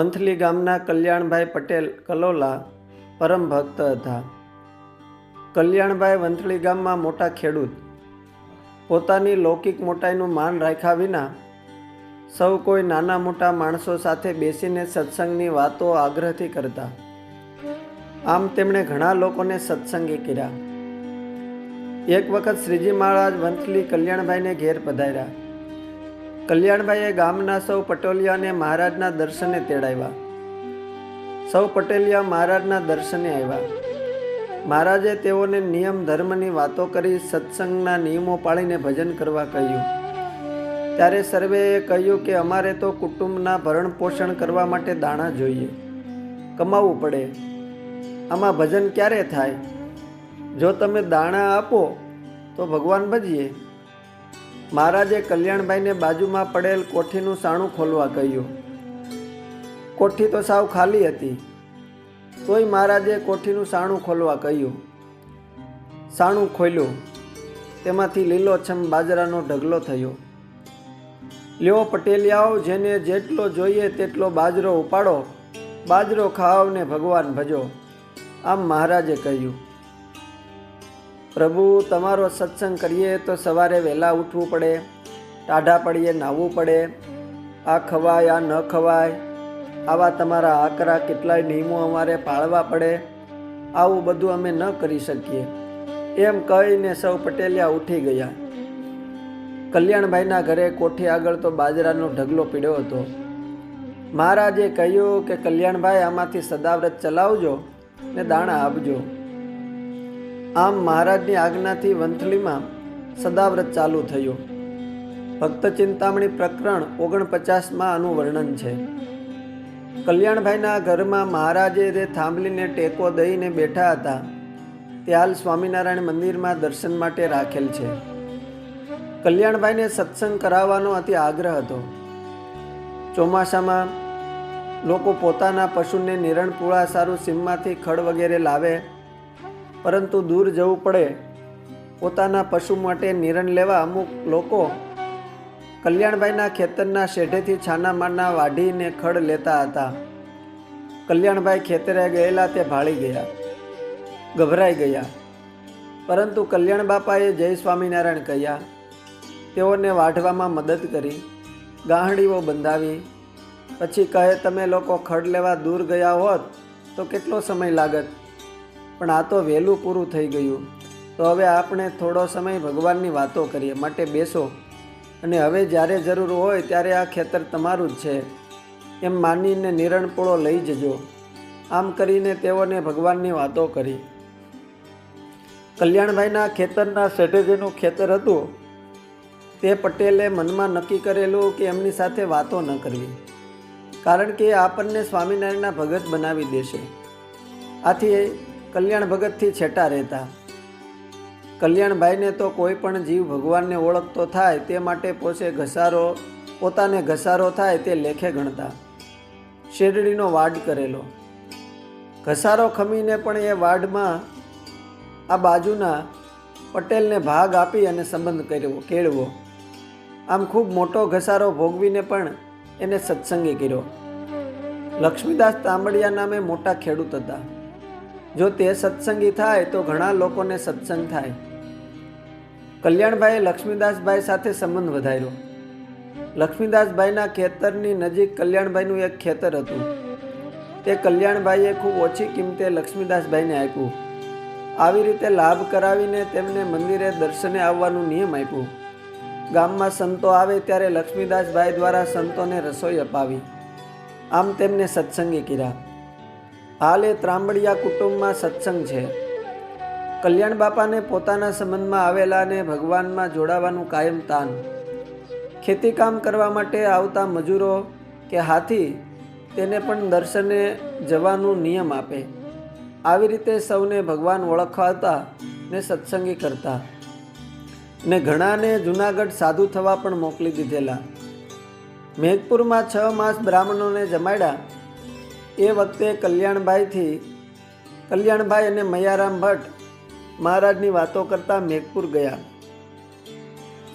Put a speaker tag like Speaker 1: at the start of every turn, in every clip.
Speaker 1: વંથલી ગામના કલ્યાણભાઈ પટેલ કલોલા પરમ ભક્ત હતા. કલ્યાણભાઈ વંથલી ગામમાં મોટા ખેડૂત. પોતાની લૌકિક મોટાઈનું માન રાખ્યા વિના સૌ કોઈ નાના મોટા માણસો સાથે બેસીને સત્સંગની વાતો આગ્રહથી કરતા. આમ તેમણે ઘણા લોકોને સત્સંગી કર્યા. એક વખત શ્રીજી મહારાજ વંથલી કલ્યાણભાઈને ઘેર પધાર્યા. કલ્યાણભાઈએ ગામના સૌ પટોલિયાને મહારાજના દર્શને તેડાવ્યા. સૌ પટેલિયા મહારાજના દર્શને આવ્યા. મહારાજે તેઓને નિયમ ધર્મની વાતો કરી સત્સંગના નિયમો પાળીને ભજન કરવા કહ્યું. ત્યારે સર્વેએ કહ્યું કે અમારે તો કુટુંબના ભરણ પોષણ કરવા માટે દાણા જોઈએ. કમાવવું પડે. આમાં ભજન ક્યારે થાય? જો તમે દાણા આપો, તો ભગવાન ભજીએ. મહારાજે કલ્યાણભાઈને બાજુમાં પડેલ કોઠીનું સાણું ખોલવા કહ્યું કોઠી તો સાવ ખાલી હતી. તોય મહારાજે કોઠીનું સાણું ખોલવા કહ્યું સાણું ખોલ્યું. તેમાંથી લીલોછમ બાજરાનો ઢગલો થયો. લ્યો પટેલિયાઓ, જેને જેટલો જોઈએ તેટલો બાજરો ઉપાડો. બાજરો ખાવ ને ભગવાન ભજો. આમ મહારાજે કહ્યું. પ્રભુ, તમારો સત્સંગ કરીએ તો સવારે વહેલા ઉઠવું પડે, ટાઢા પડીએ, નાહવું પડે. આ ખવાય, આ ન ખવાય, આવા તમારા આકરા કેટલાય નિયમો અમારે પાળવા પડે. આવું બધું અમે ન કરી શકીએ. એમ કહીને સૌ પટેલિયા ઉઠી ગયા. કલ્યાણભાઈના ઘરે કોઠી આગળ તો બાજરાનો ઢગલો પીડ્યો હતો. મહારાજે કહ્યું કે, કલ્યાણભાઈ, આમાંથી સદાવ્રત ચલાવજો ને દાણા આપજો. આમ મહારાજની આજ્ઞાથી વંથલીમાં સદાવ્રત ચાલુ થયું. ભક્ત ચિંતામણી પ્રકરણ ઓગણપચાસમાં આનું વર્ણન છે. કલ્યાણભાઈના ઘરમાં મહારાજે તે થાંભલીને ટેકો દઈને બેઠા હતા તે હાલ સ્વામિનારાયણ મંદિરમાં દર્શન માટે રાખેલ છે. કલ્યાણભાઈને સત્સંગ કરાવવાનો અતિ આગ્રહ હતો. ચોમાસામાં લોકો પોતાના પશુને નિરણપુળા સારું સીમમાંથી ખડ વગેરે લાવે પરંતુ દૂર જવું પડે. પોતાના પશુ માટે નિરણ લેવા અમુક લોકો કલ્યાણભાઈના ખેતરના શેઢેથી છાના માના વાઢીને ખડ લેતા હતા. કલ્યાણભાઈ ખેતરે ગયેલા તે ભાળી ગયા, ગભરાઈ ગયા. પરંતુ કલ્યાણ બાપાએ જય સ્વામિનારાયણ કહ્યા, તેઓને વાઢવામાં મદદ કરી, ગાહડીઓ બંધાવી. પછી કહે, તમે લોકો ખડ લેવા દૂર ગયા હોત તો કેટલો સમય લાગત? પણ આ તો વહેલું પૂરું થઈ ગયું. તો હવે આપણે થોડો સમય ભગવાનની વાતો કરીએ, માટે બેસો. અને હવે જ્યારે જરૂર હોય ત્યારે આ ખેતર તમારું જ છે. એમ માનીને નિરણપોળો લઈ જજો. આમ કરીને તેઓને ભગવાનની વાતો કરી. કલ્યાણભાઈના ખેતરના શેઠેજીનું ખેતર હતું. તે પટેલે મનમાં નક્કી કરેલું કે એમની સાથે વાતો ન કરવી. કારણ કે આપણને સ્વામિનારાયણના ભગત બનાવી દેશે. આથી કલ્યાણ ભગતથી છેટા રહેતા. કલ્યાણભાઈને તો કોઈ પણ જીવ ભગવાનને ઓળખતો થાય તે માટે પોતે ઘસારો, પોતાને ઘસારો થાય તે લેખે ગણતા. શેરડીનો વાડ કરેલો. ઘસારો ખમીને પણ એ વાડમાં આ બાજુના પટેલને ભાગ આપી અને સંબંધ કર્યો, કેળવો. આમ ખૂબ મોટો ઘસારો ભોગવીને પણ એને સત્સંગી કર્યો. લક્ષ્મીદાસ તાંબડિયા નામે મોટા ખેડૂત હતા. જો તે સત્સંગી થાય તો ઘણા લોકોને સત્સંગ થાય. કલ્યાણભાઈએ લક્ષ્મીદાસભાઈ સાથે સંબંધ વધાર્યો. લક્ષ્મીદાસભાઈના ખેતરની નજીક કલ્યાણભાઈનું એક ખેતર હતું. તે કલ્યાણભાઈએ ખૂબ ઓછી કિંમતે લક્ષ્મીદાસભાઈને આપ્યું. આવી રીતે લાભ કરાવીને તેમને મંદિરે દર્શને આવવાનું નિયમ આપ્યું. ગામમાં સંતો આવે ત્યારે લક્ષ્મીદાસભાઈ દ્વારા સંતોને રસોઈ અપાવી. આમ તેમને સત્સંગી કર્યા. હાલ એ ત્રાંબડિયા કુટુંબમાં સત્સંગ છે. કલ્યાણ બાપાને પોતાના સંબંધમાં આવેલાને ભગવાનમાં જોડાવાનું કાયમ તાન. ખેતીકામ કરવા માટે આવતા મજૂરો કે હાથી તેને પણ દર્શને જવાનું નિયમ આપે. આવી રીતે સૌને ભગવાન ઓળખવાતા ને સત્સંગી કરતા. ને ઘણાને જૂનાગઢ સાધુ થવા પણ મોકલી દીધેલા. મેઘપુરમાં છ માસ બ્રાહ્મણોને જમાડ્યા. એ વખતે કલ્યાણભાઈથી, કલ્યાણભાઈ અને મૈયારામ ભટ્ટ મહારાજની વાતો કરતા મેઘપુર ગયા.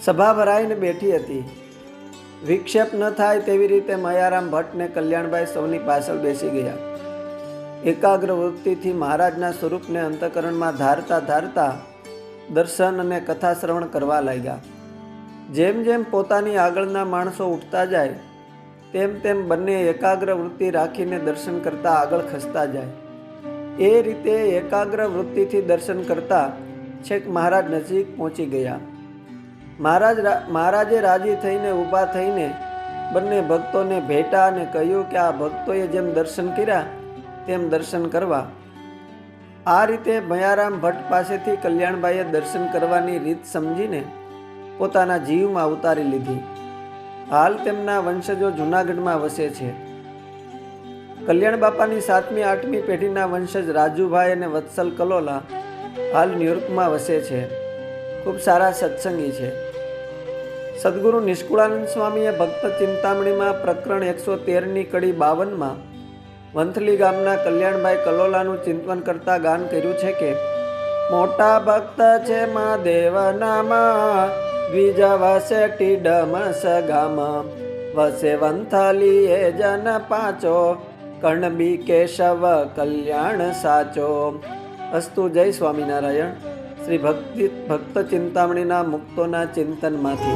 Speaker 1: સભા ભરાઈને બેઠી હતી. વિક્ષેપ ન થાય તેવી રીતે મયારામ ભટ્ટને કલ્યાણભાઈ સૌની પાછળ બેસી ગયા. એકાગ્ર વૃત્તિથી મહારાજના સ્વરૂપને અંતકરણમાં ધારતા ધારતા દર્શન અને કથા શ્રવણ કરવા લાગ્યા. જેમ જેમ પોતાની આગળના માણસો ઉઠતા જાય તેમ તેમ બંને એકાગ્ર વૃત્તિ રાખીને દર્શન કરતા આગળ ખસતા જાય. એ રીતે એકાગ્ર વૃત્તિથી દર્શન કરતા છેક મહારાજ નજીક પહોંચી ગયા. મહારાજ મહારાજે રાજી થઈને ઊભા થઈને બંને ભક્તોને ભેટા અને કહ્યું કે આ ભક્તોએ જેમ દર્શન કર્યા, તેમ દર્શન કરવા. આ રીતે ભયારામ ભટ્ટ પાસેથી કલ્યાણબાઈએ દર્શન કરવાની રીત સમજીને પોતાના જીવમાં ઉતારી લીધી. હાલ તેમના વંશજો જૂનાગઢમાં વસે છે. કલ્યાણ બાપાની સાતમી, આઠમી પેઢીના વંશજ રાજુભાઈ અને વત્સલ કલોલા હાલ ન્યુયોર્કમાં વસે છે. ખૂબ સારા સત્સંગી છે. સદગુરુ નિષ્કુળાનંદ સ્વામીએ ભક્ત ચિંતામણીમાં પ્રકરણ એકસો તેરની કડી બાવનમાં વંથલી ગામના કલ્યાણભાઈ કલોલાનું ચિંતન કરતા ગાન કર્યું છે કે મોટા ભક્ત છે મા દેવનામાં, બીજા વસે ટીડમ સગામાં. વસે વંથાલી એ જન પાંચો, કર્ણબી કેશવ કલ્યાણ સાચો. અસ્તુ જય સ્વામિનારાયણ. શ્રી ભક્તિ ભક્ત ચિંતામણીના મુક્તોના ચિંતનમાંથી.